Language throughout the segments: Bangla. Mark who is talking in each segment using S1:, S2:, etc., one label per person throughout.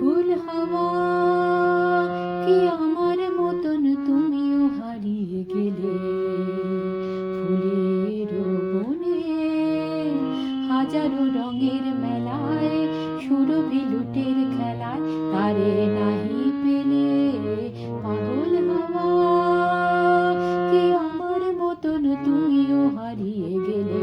S1: পাগল হাওয়া কি আমার মতন তুমিও হারিয়ে গেলে? ফুলের বনে হাজারো রঙের মেলায় সুরভি লুটের খেলায় তারে নাহি পেলে? পাগল হাওয়া কি আমার মতন তুমিও হারিয়ে গেলে?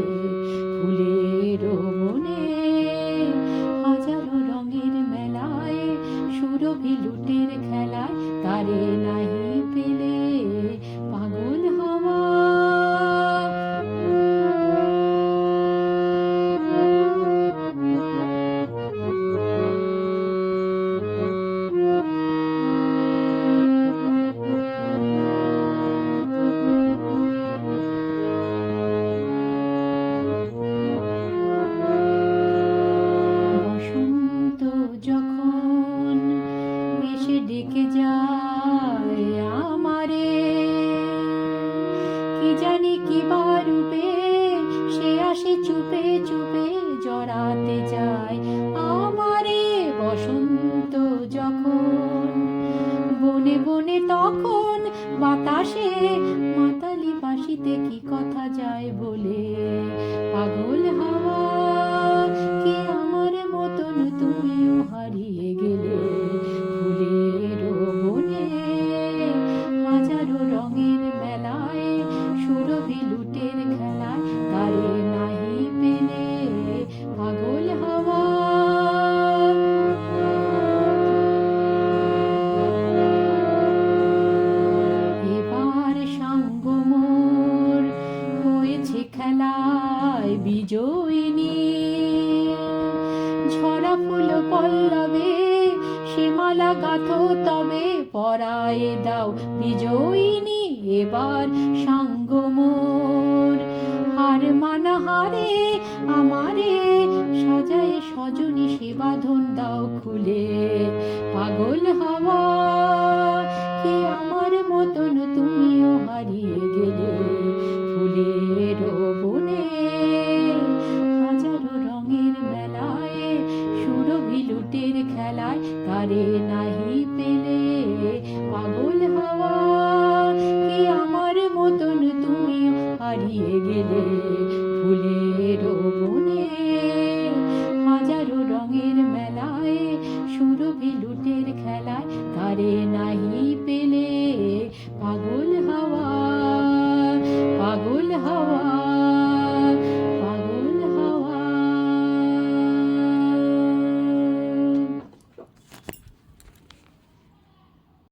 S1: তারে নাহি পেলে আমারে। কি জানি কি রূপে সে আসে চুপে চুপে জড়াতে যায় আমারে বসন্ত যখন। বনে বনে তখন বাতাসে মাতালি বাসিতে কি কথা যায় বলে। সুরভি লুটের খেলায় তারে নাহি পেলে পাগল হাওয়া। এবার সাঙ্গ মোর হয়েছে খেলায় বিজয়িনী ঝরা ফুল পল্লবে, সীমালা গাথো তবে পরায়ে দাও বিজয়িনী এবার আমারে দাও খুলে। পাগল হাওয়া আমার মতন তুমিও হারিয়ে গেলে? ফুলের বনে হাজারো রঙের মেলায় সুরভি লুটের খেলায় তারে নাহি পেলে।